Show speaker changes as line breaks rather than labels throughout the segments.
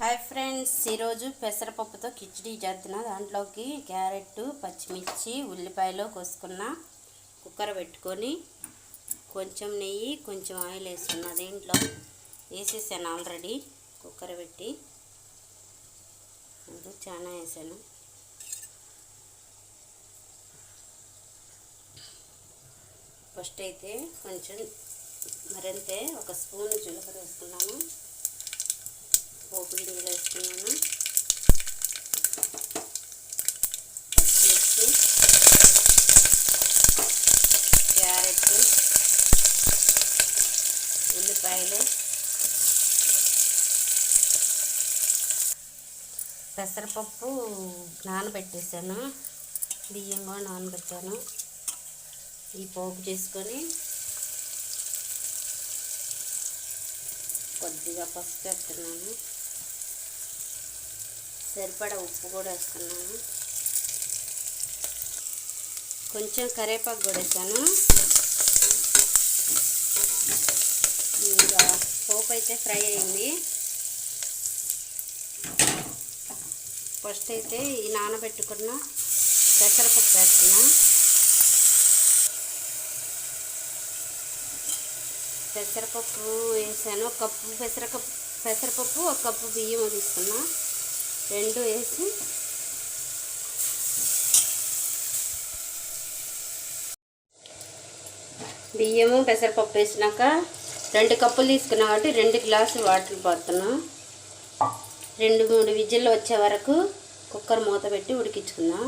Hi friends ఈరోజు పెసరపప్పుతో కిచిడీ చేస్తున్నా దాంట్లోకి క్యారెట్ పచ్చిమిర్చి ఉల్లిపాయలు కోసుకున్న కుక్కర్ పెట్టుకొని కొంచెం నెయ్యి కొంచెం ఆయిల్ వేసుకున్నా దీంట్లో వేసేసాను ఆల్రెడీ కుక్కర్ పెట్టి. అది చాలా వేసాను. ఫస్ట్ అయితే కొంచెం మరింతే ఒక స్పూన్ జీలకర్ర వేసుకున్నాను పోపు గింజలు వేసుకున్నాను పచ్చిమిర్చి క్యారెట్ ఉల్లిపాయలు పెసరపప్పు నానబెట్టేసాను. బియ్యం కూడా నానబెట్టాను. ఈ పోపు చేసుకొని కొద్దిగా పసుపు వేస్తున్నాను. సరిపడా ఉప్పు కూడా వేస్తున్నాను. కొంచెం కరివేపాకు కూడా వేసాను. పోపు అయితే ఫ్రై అయింది. ఫస్ట్ అయితే ఈ నానబెట్టుకున్న పెసరపప్పు వేస్తున్నా. పెసరపప్పు వేసాను ఒక కప్పు పెసరకప్పు పెసరపప్పు ఒక కప్పు బియ్యం తీసుకున్నా రెండు వేసి బియ్యము పెసరపప్పు వేసినాక రెండు కప్పులు తీసుకున్నా కాబట్టి రెండు గ్లాసులు వాటర్ పోతున్నాం. రెండు మూడు విజిల్లు వచ్చే వరకు కుక్కర్ మూత పెట్టి ఉడికించుకుందాం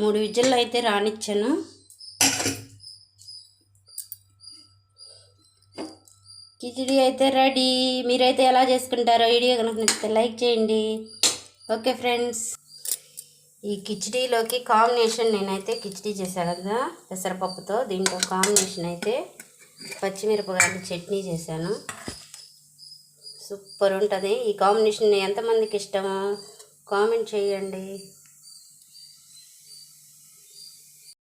మూడు విజిల్లు అయితే రానిచ్చాను. కిచిడి అయితే రెడీ. మీరైతే ఎలా చేసుకుంటారో వీడియో కనుక నచ్చితే లైక్ చేయండి. Okay friends. ఈ కిచిడీలోకి కాంబినేషన్ నేనైతే కిచిడీ చేశాను కదా పెసరపప్పుతో దీంట్లో కాంబినేషన్ అయితే పచ్చిమిరపకాయలు చట్నీ చేశాను. సూపర్ ఉంటుంది. ఈ కాంబినేషన్ ఎంతమందికి ఇష్టము? కామెంట్ చేయండి.